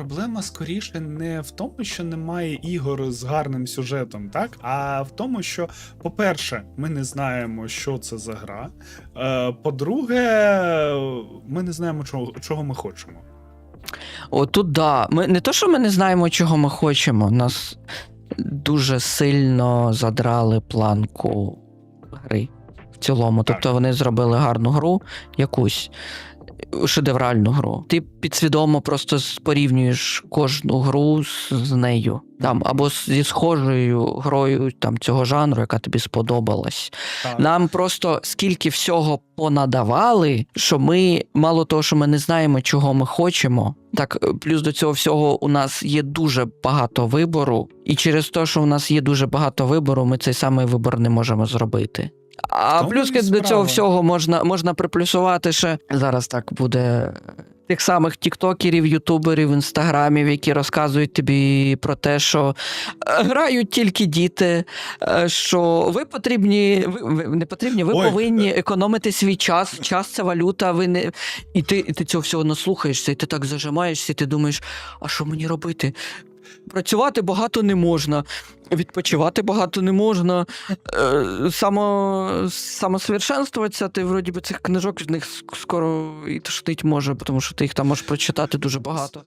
проблема скоріше не в тому, що немає ігор з гарним сюжетом, так? А в тому, що, по-перше, ми не знаємо, що це за гра. Е, По-друге, ми не знаємо, чого, чого ми хочемо. Отут да. Ми не то, що ми не знаємо, чого ми хочемо. Нас дуже сильно задрали планку гри в цілому. Так. Тобто вони зробили гарну гру, якусь шедевральну гру. Ти підсвідомо просто порівнюєш кожну гру з, з нею. Там, або зі схожою грою там, цього жанру, яка тобі сподобалась. Так. Нам просто скільки всього понадавали, що ми мало того, що ми не знаємо, чого ми хочемо. Так, е, плюс до цього всього у нас є дуже багато вибору, і через те, що у нас є дуже багато вибору, ми цей самий вибор не можемо зробити. А тому плюс до цього всього можна, можна приплюсувати ще зараз так буде. Тих самих тіктокерів, ютуберів, інстаграмів, які розказують тобі про те, що е, грають тільки діти, е, що ви потрібні, ви, не потрібні, ви Ой, е. повинні економити свій час. Час це валюта. Ви не і ти, і ти цього всього наслухаєшся, і ти так зажимаєшся, і ти думаєш, а що мені робити? Працювати багато не можна, відпочивати багато не можна. Е, само, самосовершенствуватися, ти вроді би цих книжок з них скоро і тошнить може, тому що ти їх там можеш прочитати дуже багато.